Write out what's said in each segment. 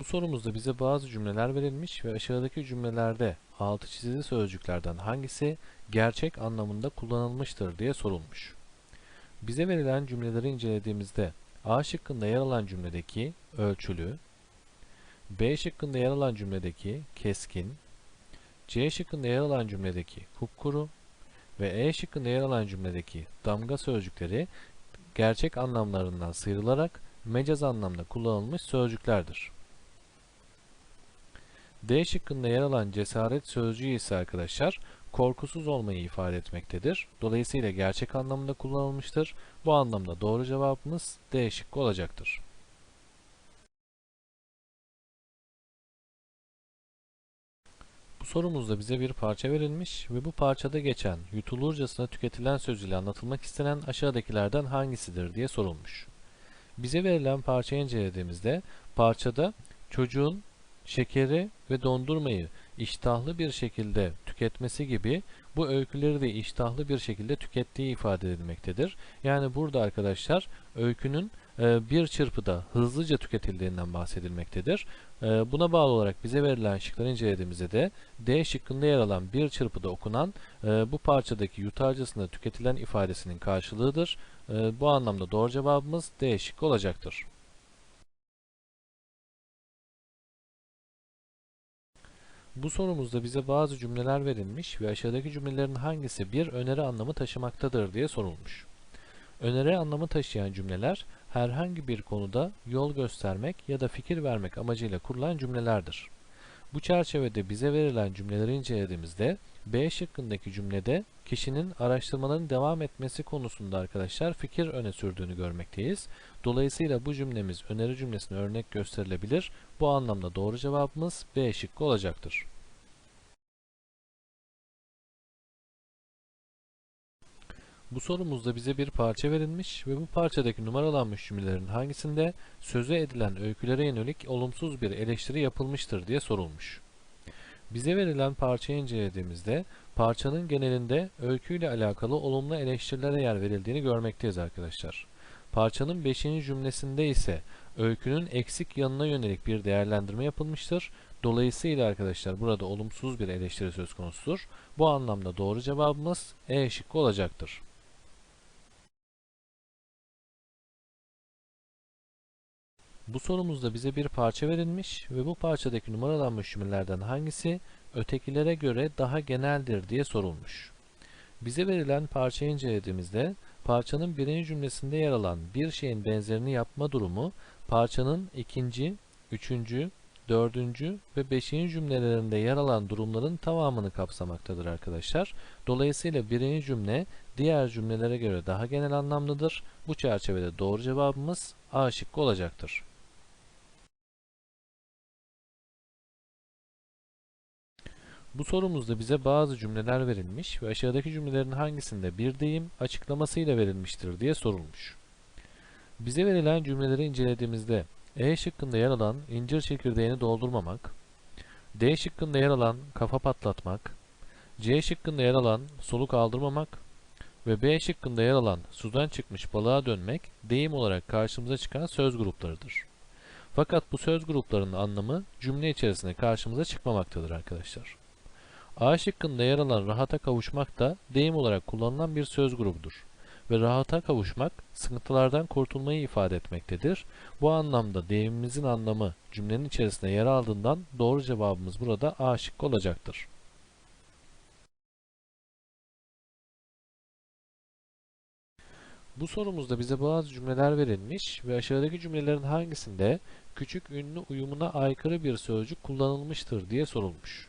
Bu sorumuzda bize bazı cümleler verilmiş ve aşağıdaki cümlelerde altı çizili sözcüklerden hangisi gerçek anlamında kullanılmıştır diye sorulmuş. Bize verilen cümleleri incelediğimizde A şıkkında yer alan cümledeki ölçülü, B şıkkında yer alan cümledeki keskin, C şıkkında yer alan cümledeki kupkuru ve E şıkkında yer alan cümledeki damga sözcükleri gerçek anlamlarından sıyrılarak mecaz anlamda kullanılmış sözcüklerdir. D şıkkında yer alan cesaret sözcüğü ise arkadaşlar korkusuz olmayı ifade etmektedir. Dolayısıyla gerçek anlamda kullanılmıştır. Bu anlamda doğru cevabımız D şıkkı olacaktır. Bu sorumuzda bize bir parça verilmiş ve bu parçada geçen yutulurcasına tüketilen söz ile anlatılmak istenen aşağıdakilerden hangisidir diye sorulmuş. Bize verilen parçayı incelediğimizde parçada çocuğun şekeri ve dondurmayı iştahlı bir şekilde tüketmesi gibi bu öyküleri de iştahlı bir şekilde tükettiği ifade edilmektedir. Yani burada arkadaşlar öykünün e, bir çırpıda hızlıca tüketildiğinden bahsedilmektedir. E, buna bağlı olarak bize verilen şıkları incelediğimizde de D şıkkında yer alan bir çırpıda okunan e, bu parçadaki yutarcasında tüketilen ifadesinin karşılığıdır. Bu anlamda doğru cevabımız D şıkkı olacaktır. Bu sorumuzda bize bazı cümleler verilmiş ve aşağıdaki cümlelerin hangisi bir öneri anlamı taşımaktadır diye sorulmuş. Öneri anlamı taşıyan cümleler herhangi bir konuda yol göstermek ya da fikir vermek amacıyla kurulan cümlelerdir. Bu çerçevede bize verilen cümleleri incelediğimizde B şıkkındaki cümlede kişinin araştırmaların devam etmesi konusunda arkadaşlar fikir öne sürdüğünü görmekteyiz. Dolayısıyla bu cümlemiz öneri cümlesine örnek gösterilebilir. Bu anlamda doğru cevabımız B şıkkı olacaktır. Bu sorumuzda bize bir parça verilmiş ve bu parçadaki numaralanmış cümlelerin hangisinde söze edilen öykülere yönelik olumsuz bir eleştiri yapılmıştır diye sorulmuş. Bize verilen parçayı incelediğimizde parçanın genelinde öyküyle alakalı olumlu eleştirilere yer verildiğini görmekteyiz arkadaşlar. Parçanın 5. cümlesinde ise öykünün eksik yanına yönelik bir değerlendirme yapılmıştır. Dolayısıyla arkadaşlar burada olumsuz bir eleştiri söz konusudur. Bu anlamda doğru cevabımız E şıkkı olacaktır. Bu sorumuzda bize bir parça verilmiş ve bu parçadaki numaralanmış cümlelerden hangisi ötekilere göre daha geneldir diye sorulmuş. Bize verilen parçayı incelediğimizde parçanın birinci cümlesinde yer alan bir şeyin benzerini yapma durumu parçanın ikinci, üçüncü, dördüncü ve beşinci cümlelerinde yer alan durumların tamamını kapsamaktadır arkadaşlar. Dolayısıyla birinci cümle diğer cümlelere göre daha genel anlamlıdır. Bu çerçevede doğru cevabımız A şıkkı olacaktır. Bu sorumuzda bize bazı cümleler verilmiş ve aşağıdaki cümlelerin hangisinde bir deyim açıklamasıyla verilmiştir diye sorulmuş. Bize verilen cümleleri incelediğimizde E şıkkında yer alan incir çekirdeğini doldurmamak, D şıkkında yer alan kafa patlatmak, C şıkkında yer alan soluk aldırmamak ve B şıkkında yer alan sudan çıkmış balığa dönmek deyim olarak karşımıza çıkan söz gruplarıdır. Fakat bu söz gruplarının anlamı cümle içerisinde karşımıza çıkmamaktadır arkadaşlar. A şıkkında yer alan rahata kavuşmak da deyim olarak kullanılan bir söz grubudur. Ve rahata kavuşmak, sıkıntılardan kurtulmayı ifade etmektedir. Bu anlamda deyimimizin anlamı cümlenin içerisinde yer aldığından doğru cevabımız burada A şıkkı olacaktır. Bu sorumuzda bize bazı cümleler verilmiş ve aşağıdaki cümlelerin hangisinde küçük ünlü uyumuna aykırı bir sözcük kullanılmıştır diye sorulmuş.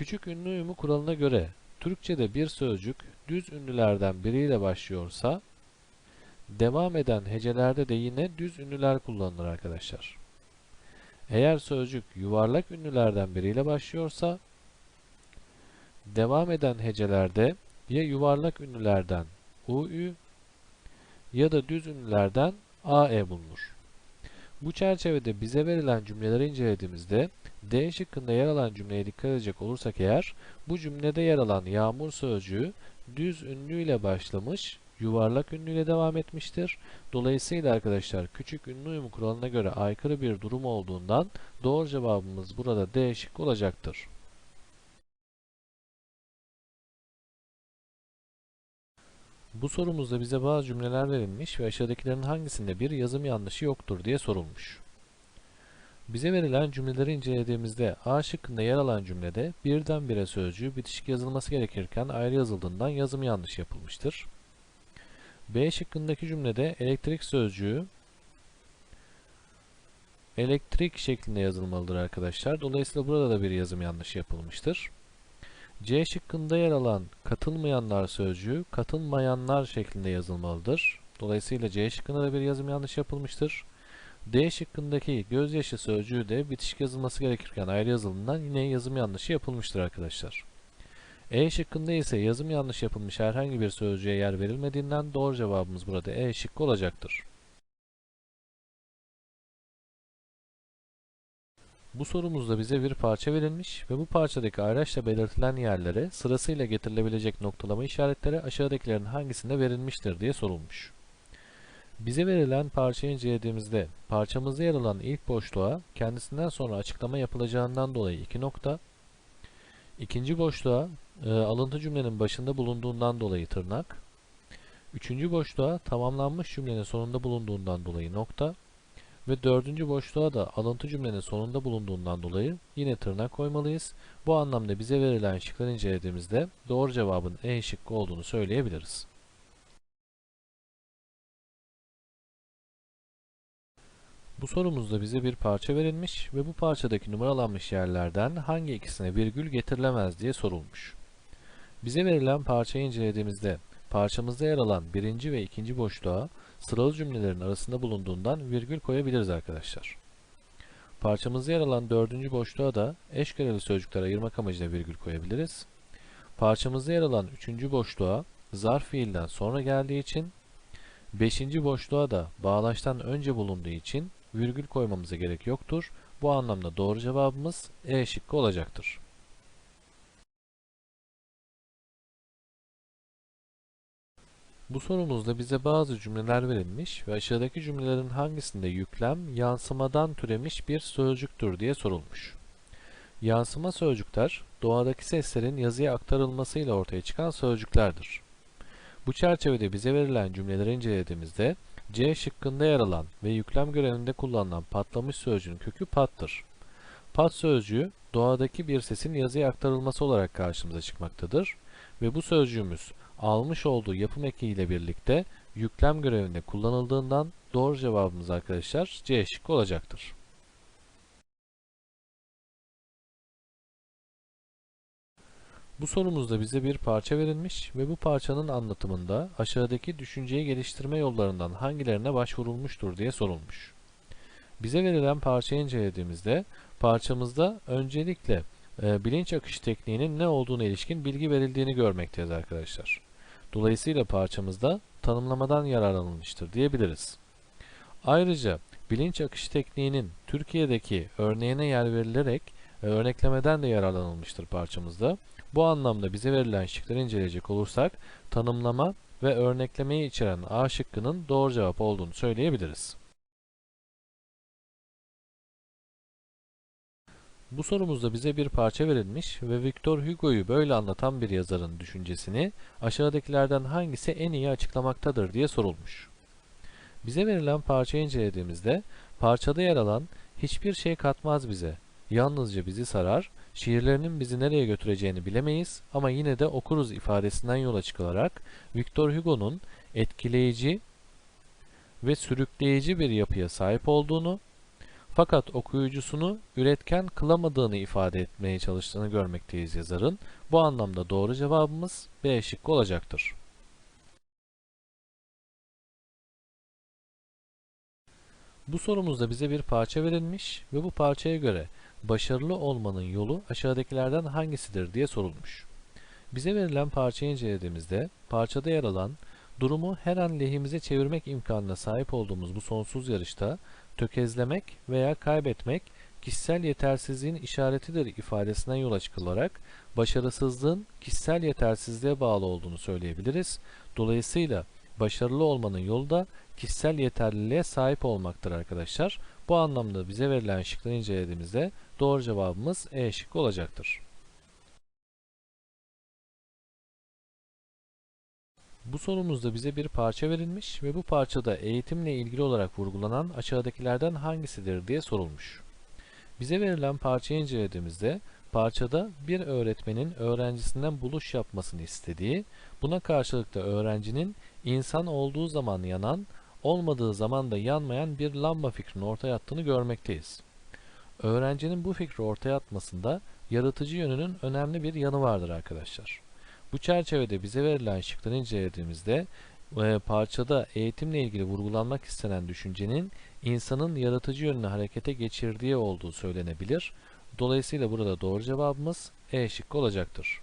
Küçük ünlü uyumu kuralına göre Türkçe'de bir sözcük düz ünlülerden biriyle başlıyorsa devam eden hecelerde de yine düz ünlüler kullanılır arkadaşlar. Eğer sözcük yuvarlak ünlülerden biriyle başlıyorsa devam eden hecelerde ya yuvarlak ünlülerden UÜ ya da düz ünlülerden AE bulunur. Bu çerçevede bize verilen cümleleri incelediğimizde D şıkkında yer alan cümleye dikkat edecek olursak eğer bu cümlede yer alan yağmur sözcüğü düz ünlüyle başlamış yuvarlak ünlüyle devam etmiştir. Dolayısıyla arkadaşlar küçük ünlü uyumu kuralına göre aykırı bir durum olduğundan doğru cevabımız burada D şıkkı olacaktır. Bu sorumuzda bize bazı cümleler verilmiş ve aşağıdakilerin hangisinde bir yazım yanlışı yoktur diye sorulmuş. Bize verilen cümleleri incelediğimizde A şıkkında yer alan cümlede birdenbire sözcüğü bitişik yazılması gerekirken ayrı yazıldığından yazım yanlış yapılmıştır. B şıkkındaki cümlede elektrik sözcüğü elektrik şeklinde yazılmalıdır arkadaşlar. Dolayısıyla burada da bir yazım yanlışı yapılmıştır. C şıkkında yer alan katılmayanlar sözcüğü katılmayanlar şeklinde yazılmalıdır. Dolayısıyla C şıkkında da bir yazım yanlış yapılmıştır. D şıkkındaki gözyaşı sözcüğü de bitişik yazılması gerekirken ayrı yazıldığından yine yazım yanlışı yapılmıştır arkadaşlar. E şıkkında ise yazım yanlış yapılmış herhangi bir sözcüğe yer verilmediğinden doğru cevabımız burada E şıkkı olacaktır. Bu sorumuzda bize bir parça verilmiş ve bu parçadaki ayraçla belirtilen yerlere sırasıyla getirilebilecek noktalama işaretleri aşağıdakilerin hangisinde verilmiştir diye sorulmuş. Bize verilen parçayı incelediğimizde parçamızda yer alan ilk boşluğa kendisinden sonra açıklama yapılacağından dolayı iki nokta, ikinci boşluğa e, alıntı cümlenin başında bulunduğundan dolayı tırnak, üçüncü boşluğa tamamlanmış cümlenin sonunda bulunduğundan dolayı nokta ve dördüncü boşluğa da alıntı cümlenin sonunda bulunduğundan dolayı yine tırnak koymalıyız. Bu anlamda bize verilen şıkları incelediğimizde doğru cevabın E şıkkı olduğunu söyleyebiliriz. Bu sorumuzda bize bir parça verilmiş ve bu parçadaki numaralanmış yerlerden hangi ikisine virgül getirilemez diye sorulmuş. Bize verilen parçayı incelediğimizde parçamızda yer alan birinci ve ikinci boşluğa sıralı cümlelerin arasında bulunduğundan virgül koyabiliriz arkadaşlar. Parçamızda yer alan dördüncü boşluğa da eş göreli sözcükler ayırmak amacıyla virgül koyabiliriz. Parçamızda yer alan üçüncü boşluğa zarf fiilden sonra geldiği için, beşinci boşluğa da bağlaçtan önce bulunduğu için virgül koymamıza gerek yoktur. Bu anlamda doğru cevabımız E şıkkı olacaktır. Bu sorumuzda bize bazı cümleler verilmiş ve aşağıdaki cümlelerin hangisinde yüklem yansımadan türemiş bir sözcüktür diye sorulmuş. Yansıma sözcükler, doğadaki seslerin yazıya aktarılmasıyla ortaya çıkan sözcüklerdir. Bu çerçevede bize verilen cümleleri incelediğimizde C şıkkında yer alan ve yüklem görevinde kullanılan patlamış sözcüğün kökü pattır. Pat sözcüğü doğadaki bir sesin yazıya aktarılması olarak karşımıza çıkmaktadır ve bu sözcüğümüz almış olduğu yapım eki ile birlikte yüklem görevinde kullanıldığından doğru cevabımız arkadaşlar C şıkkı olacaktır. Bu sorumuzda bize bir parça verilmiş ve bu parçanın anlatımında aşağıdaki düşünceyi geliştirme yollarından hangilerine başvurulmuştur diye sorulmuş. Bize verilen parçayı incelediğimizde parçamızda öncelikle e, bilinç akış tekniğinin ne olduğuna ilişkin bilgi verildiğini görmekteyiz arkadaşlar. Dolayısıyla parçamızda tanımlamadan yararlanılmıştır diyebiliriz. Ayrıca bilinç akış tekniğinin Türkiye'deki örneğine yer verilerek e, örneklemeden de yararlanılmıştır parçamızda. Bu anlamda bize verilen şıkları inceleyecek olursak tanımlama ve örneklemeyi içeren A şıkkının doğru cevap olduğunu söyleyebiliriz. Bu sorumuzda bize bir parça verilmiş ve Victor Hugo'yu böyle anlatan bir yazarın düşüncesini aşağıdakilerden hangisi en iyi açıklamaktadır diye sorulmuş. Bize verilen parçayı incelediğimizde parçada yer alan hiçbir şey katmaz bize, yalnızca bizi sarar, şiirlerinin bizi nereye götüreceğini bilemeyiz ama yine de okuruz ifadesinden yola çıkılarak Victor Hugo'nun etkileyici ve sürükleyici bir yapıya sahip olduğunu fakat okuyucusunu üretken kılamadığını ifade etmeye çalıştığını görmekteyiz yazarın. Bu anlamda doğru cevabımız B şıkkı olacaktır. Bu sorumuzda bize bir parça verilmiş ve bu parçaya göre başarılı olmanın yolu aşağıdakilerden hangisidir diye sorulmuş. Bize verilen parçayı incelediğimizde parçada yer alan durumu her an lehimize çevirmek imkanına sahip olduğumuz bu sonsuz yarışta tökezlemek veya kaybetmek kişisel yetersizliğin işaretidir ifadesinden yola çıkılarak başarısızlığın kişisel yetersizliğe bağlı olduğunu söyleyebiliriz. Dolayısıyla Başarılı olmanın yolu da kişisel yeterliliğe sahip olmaktır arkadaşlar. Bu anlamda bize verilen şıkları incelediğimizde doğru cevabımız E şıkkı olacaktır. Bu sorumuzda bize bir parça verilmiş ve bu parçada eğitimle ilgili olarak vurgulanan aşağıdakilerden hangisidir diye sorulmuş. Bize verilen parçayı incelediğimizde parçada bir öğretmenin öğrencisinden buluş yapmasını istediği, buna karşılık da öğrencinin insan olduğu zaman yanan, olmadığı zaman da yanmayan bir lamba fikrini ortaya attığını görmekteyiz. Öğrencinin bu fikri ortaya atmasında yaratıcı yönünün önemli bir yanı vardır arkadaşlar. Bu çerçevede bize verilen şıkları incelediğimizde e, parçada eğitimle ilgili vurgulanmak istenen düşüncenin insanın yaratıcı yönünü harekete geçirdiği olduğu söylenebilir. Dolayısıyla burada doğru cevabımız E şıkkı olacaktır.